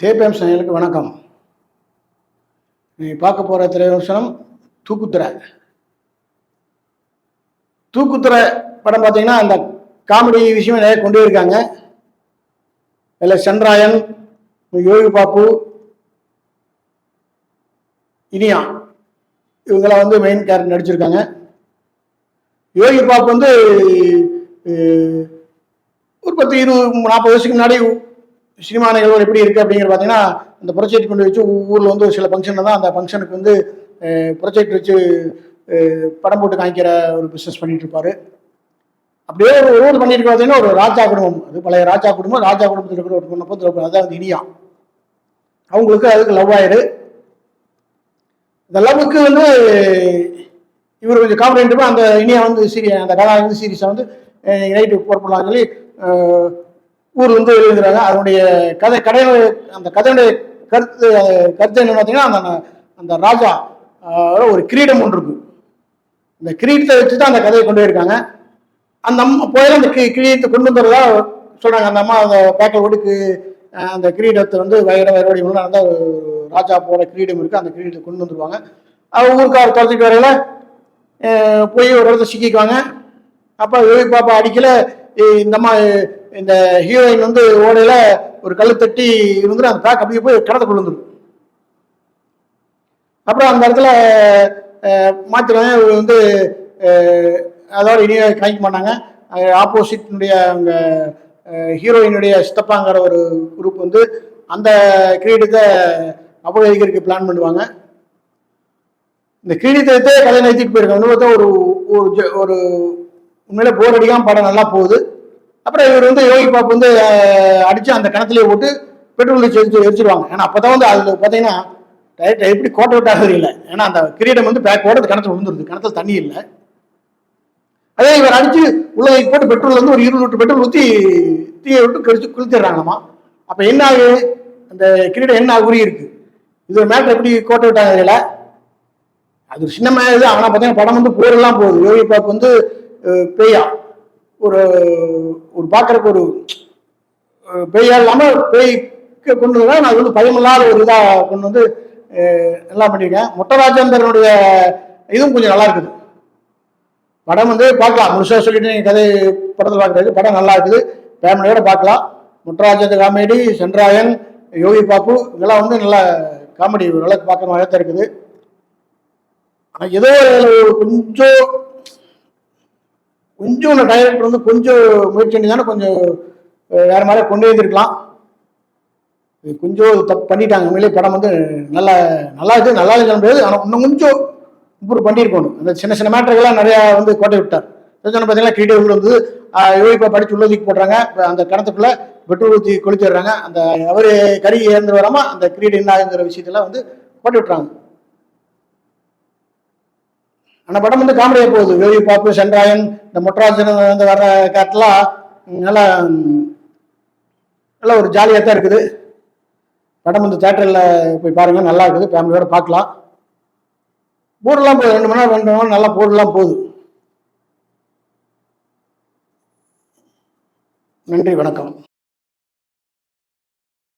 தேப்பேம் சேனலுக்கு வணக்கம். நீ பார்க்க போகிற திரைவிமர்சனம் தூக்குத்துறை. தூக்குத்துறை படம் பார்த்தீங்கன்னா அந்த காமெடி விஷயம் நிறைய கொண்டு இருக்காங்க இதில் சென்ராயன் யோகி பாப்பு இனியா இவங்களாம் வந்து மெயின் கேரக்டர் நடிச்சிருக்காங்க. யோகி பாப்பு வந்து ஒரு பத்து இருபது நாற்பது வருஷத்துக்கு முன்னாடி சினிமா நிகழ்வு எப்படி இருக்குது அப்படிங்கிற பார்த்தீங்கன்னா அந்த ப்ரொஜெக்ட் கொண்டு வச்சு ஊரில் வந்து ஒரு சில ஃபங்க்ஷனில் தான். அந்த ஃபங்க்ஷனுக்கு வந்து ப்ரொஜெக்ட் வச்சு படம் போட்டு காய்க்கிற ஒரு பிஸ்னஸ் பண்ணிட்டு இருப்பாரு. அப்படியே ஒரு ரோல் பண்ணிட்டு பார்த்தீங்கன்னா ஒரு ராஜா குடும்பம். அது பழைய ராஜா குடும்பம். ராஜா குடும்பத்தில் இருக்கிற ஒரு பொண்ணை பார்த்து அதான் வந்து இனியா. அவங்களுக்கு அதுக்கு லவ் ஆயிடு இந்த லவ்வுக்கு வந்து இவர் கொஞ்சம் காம்பரேட்டிவாக அந்த இனியா வந்து சீரிய அந்த கதா வந்து சீரியஸை வந்து நைட்டு போடலாம் சொல்லி ஊர் வந்து எழுதுறாங்க. அதனுடைய கதை கதையோட அந்த கதையுடைய கருத்து கருத்து என்ன பார்த்தீங்கன்னா அந்த அந்த ராஜா ஒரு கிரீடம் ஒன்று இருக்கு. அந்த கிரீடத்தை வச்சு தான் அந்த கதையை கொண்டு போயிருக்காங்க. அந்த அம்மா போயில அந்த கிரீடத்தை கொண்டு வந்துறதா சொல்றாங்க. அந்த அம்மா அந்த பேக்கல் ஒடுக்கு அந்த கிரீடத்தை வந்து வயிற வயிறோடி நடந்த ஒரு ராஜா போற கிரீடம் இருக்கு. அந்த கிரீடத்தை கொண்டு வந்துருவாங்க. அவங்க ஊருக்கார் துரத்திட்டு வரையில போய் ஒரு இடத்துல சிக்கிக்குவாங்க. அப்போ பாப்பா அடிக்கல இந்த அம்மா இந்த ஹீரோயின் வந்து ஓடையில ஒரு கல் தட்டி இருந்து அந்த பேக் அப்படியே போய் கடத்த வந்துடும் அப்புறம் அந்த இடத்துல மாத்திரம் வந்து அதோட இனிய கணிக்க மாட்டாங்க. ஆப்போசிட்னுடைய அவங்க ஹீரோயினுடைய சித்தப்பாங்கிற ஒரு குரூப் வந்து அந்த கிரீடத்தை அபகரிக்கிறதுக்கு பிளான் பண்ணுவாங்க. இந்த கிரீடத்தை கதை நிறுத்திட்டு போயிருக்காங்க. ஒரு ஒரு ஒரு உண்மையில போர் அடிக்காம படம் நல்லா போகுது. அப்புறம் இவர் வந்து யோகி பாப்பு வந்து அடித்து அடிச்சு அந்த கிணத்துலேயே போட்டு பெட்ரோல் வச்சு எரிச்சு எரிச்சிருவாங்க. ஏன்னா அப்போதான் வந்து அதில் பார்த்தீங்கன்னா டைரக்ட் எப்படி கோட்டை விட்டாக இல்லை. ஏன்னா அந்த கிரீடம் வந்து பேக்கோட அந்த கிணத்துல விழுந்துருது. கிணத்துல தண்ணி இல்லை. அதே இவர் அடிச்சு உள்ளே போட்டு பெட்ரோல் வந்து ஒரு இருபது லிட்டர் பெட்ரோல் ஊற்றி தீயை விட்டு கழிச்சு குளித்துடுறாங்களாமா? அப்போ என்ன ஆகுது? அந்த கிரீடம் என்ன உரி இருக்கு இது ஒரு மேட்டர் எப்படி கோட்டை விட்டாங்க இல்லை? அது ஒரு சின்ன மேது ஆனால் பார்த்தீங்கன்னா படம் வந்து போரெல்லாம் போகுது. யோகி பாப் வந்து பேயா. ஒரு ஒரு பார்க்கறதுக்கு ஒரு அஹ், பேயா இல்லாமல் பேய்க்கு கொண்டு வந்தால் நான் வந்து பயமில்லாத ஒரு இதாக கொண்டு வந்து நல்லா பண்ணியிருக்கேன் மொட்டராஜேந்திரனுடைய இதுவும் கொஞ்சம் நல்லா இருக்குது. படம் வந்து பார்க்கலாம். முழுசாக சொல்லிட்டு நீங்கள் கதை படத்தில் பார்க்குறது படம் நல்லா இருக்குது. ஃபேமிலியோட பார்க்கலாம். முட்டராஜேந்திர காமெடி சென்றாயன் யோகி பாப்பு இதெல்லாம் வந்து நல்லா காமெடி நல்லா பார்க்குற மாதிரி தான் இருக்குது. ஆனால் ஏதோ கொஞ்சம் கொஞ்சம் டைரக்டர் வந்து கொஞ்சம் முயற்சி பண்ணி தானே கொஞ்சம் வேறு வேற கொண்டு வந்திருக்கலாம். கொஞ்சம் தப்பு பண்ணிட்டாங்க. உண்மையிலே படம் வந்து நல்லா நல்லா இருக்கு நல்லா இல்லைன்னு முடியாது ஆனால் இன்னும் கொஞ்சம் இம்ப்ரூவ் பண்ணியிருக்கணும். அந்த சின்ன சின்ன மேட்டர்கள்லாம் நிறையா வந்து கோட்டை விட்டார். சொன்ன பார்த்தீங்கன்னா கிரீட உள்ள வந்து இப்போ படிச்சு உள்ள தூக்கி போடுறாங்க அந்த கிணத்துக்குள்ள பெட்ரோல் ஊற்றி கொளுத்திடுறாங்க அந்த அவர் கறி இறந்து வராமல் அந்த கிரீடு என்ன ஆகுங்கிற விஷயத்தெல்லாம் வந்து கோட்டை விட்டுறாங்க. அந்த படம் வந்து காமெடியாக போகுது. வேவி பாப்பு சென்றாயன் இந்த மொட்டராஜன் வந்து வர கேரக்டர்லாம் நல்லா நல்லா ஒரு ஜாலியாக தான் இருக்குது. படம் வந்து தேட்டரில் போய் பாருங்க நல்லா இருக்குது. ஃபேமிலியோட பார்க்கலாம். போர்டெல்லாம் போகுது. ரெண்டு மணி நேரம் ரெண்டு மணி நேரம் நல்லா போர்டெல்லாம் போகுது. நன்றி வணக்கம்.